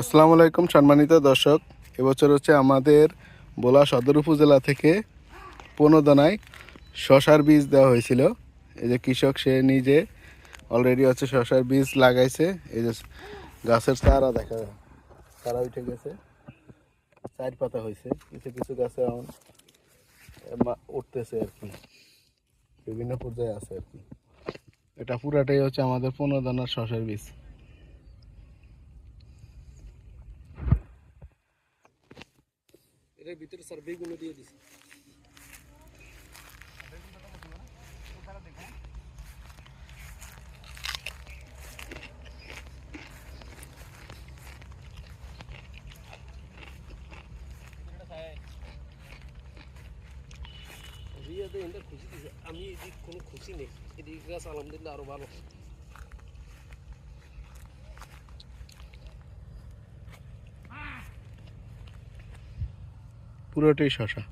আসসালামু আলাইকুম সম্মানিত দর্শক, এবছর হচ্ছে আমাদের বোলা সদর উপজেলা থেকে পনেরোদানায় শশার বীজ দেওয়া হয়েছিল। এই যে কৃষক সে নিজে অলরেডি হচ্ছে শশার বীজ লাগাইছে। এই যে গাছের চারা দেখা, চারা উঠে গেছে। চার পাতা হয়েছে, কিছু কিছু গাছে উঠতেছে আর কি। বিভিন্ন পর্যায়ে আছে আর কি। এটা পুরাটাই হচ্ছে আমাদের পনেরো দানার শশার বীজ। এর ভিতরে সার্ভে গুলো দিয়ে দিছে। আমি এদিক কোনো খুশি নেই। এদিক গাছ আলহামদুলিল্লাহ আরও ভালো। পুরোটাই শশা।